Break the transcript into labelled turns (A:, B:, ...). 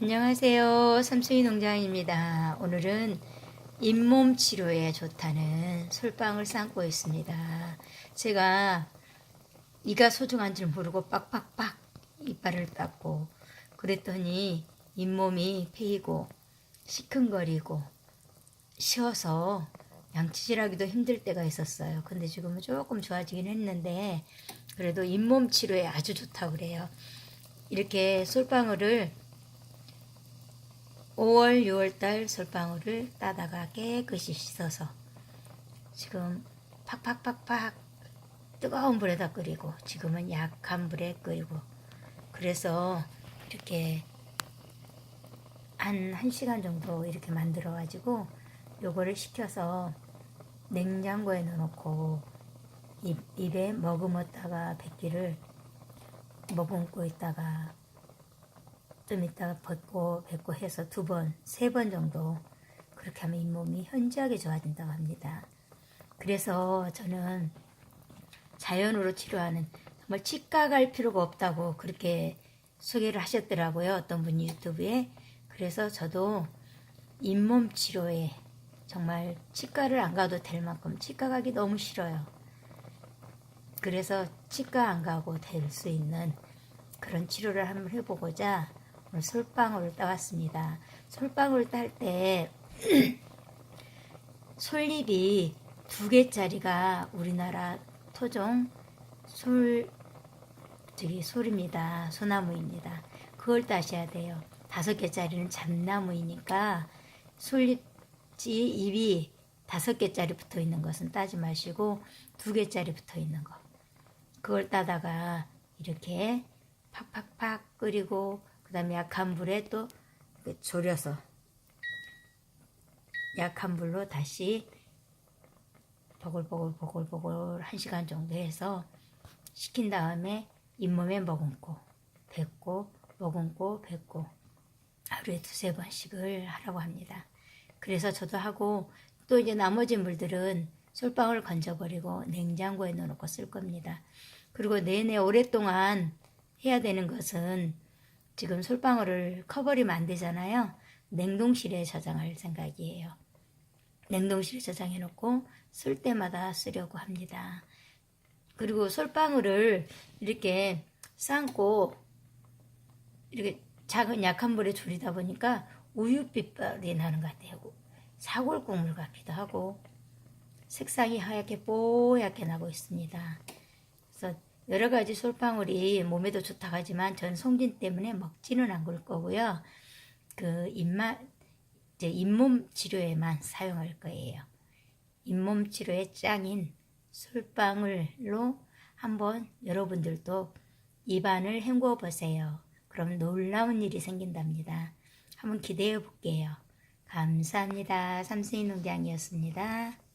A: 안녕하세요. 삼순이 농장입니다. 오늘은 잇몸 치료에 좋다는 솔방울 삶고 있습니다. 제가 이가 소중한 줄 모르고 빡빡빡 이빨을 닦고 그랬더니 잇몸이 패이고 시큰거리고 쉬어서 양치질하기도 힘들 때가 있었어요. 근데 지금은 조금 좋아지긴 했는데 그래도 잇몸 치료에 아주 좋다고 그래요. 이렇게 솔방울을 5월, 6월 달 솔방울을 따다가 깨끗이 씻어서. 지금 팍팍팍팍 뜨거운 불에다 끓이고 지금은 약한 불에 끓이고. 그래서 이렇게 한 1시간 정도 이렇게 만들어 가지고 요거를 식혀서 냉장고에 넣어놓고 입, 입에 머금었다가 뱉기를 머금고 있다가 좀 이따가 벗고 뱉고 해서 두 번, 세 번 정도 그렇게 하면 잇몸이 현저하게 좋아진다고 합니다. 그래서 저는 자연으로 치료하는 정말 치과 갈 필요가 없다고 그렇게 소개를 하셨더라고요. 어떤 분이 유튜브에. 그래서 저도 잇몸 치료에 정말 치과를 안 가도 될 만큼 치과 가기 너무 싫어요. 그래서 치과 안 가고 될 수 있는 그런 치료를 한번 해보고자 솔방울을 따왔습니다. 솔방울 딸 때 솔잎이 두 개짜리가 우리나라 토종 솔 저기 솔입니다. 소나무입니다. 그걸 따셔야 돼요. 다섯 개짜리는 잡나무이니까 솔잎이 잎이 다섯 개짜리 붙어 있는 것은 따지 마시고 두 개짜리 붙어 있는 거. 그걸 따다가 이렇게 팍팍팍 끓이고 그 다음에 약한 불에 또 졸여서 약한 불로 다시 보글보글 보글보글 한 시간 정도 해서 식힌 다음에 잇몸에 머금고 뱉고 머금고 뱉고 하루에 두세 번씩을 하라고 합니다. 그래서 저도 하고 또 이제 나머지 물들은 솔방울 건져버리고 냉장고에 넣어놓고 쓸 겁니다. 그리고 내내 오랫동안 해야 되는 것은 지금 솔방울을 커버리면 안 되잖아요. 냉동실에 저장할 생각이에요. 냉동실에 저장해 놓고 쓸 때마다 쓰려고 합니다. 그리고 솔방울을 이렇게 삶고 이렇게 작은 약한 불에 졸이다 보니까 우유빛깔이 나는 것 같아요. 사골 국물 같기도 하고 색상이 하얗게 뽀얗게 나고 있습니다. 그래서 여러 가지 솔방울이 몸에도 좋다고 하지만 전 송진 때문에 먹지는 않을 거고요. 그 입맛 이제 잇몸 치료에만 사용할 거예요. 잇몸 치료의 짱인 솔방울로 한번 여러분들도 입안을 헹궈 보세요. 그럼 놀라운 일이 생긴답니다. 한번 기대해 볼게요. 감사합니다. 삼순이 농장이었습니다.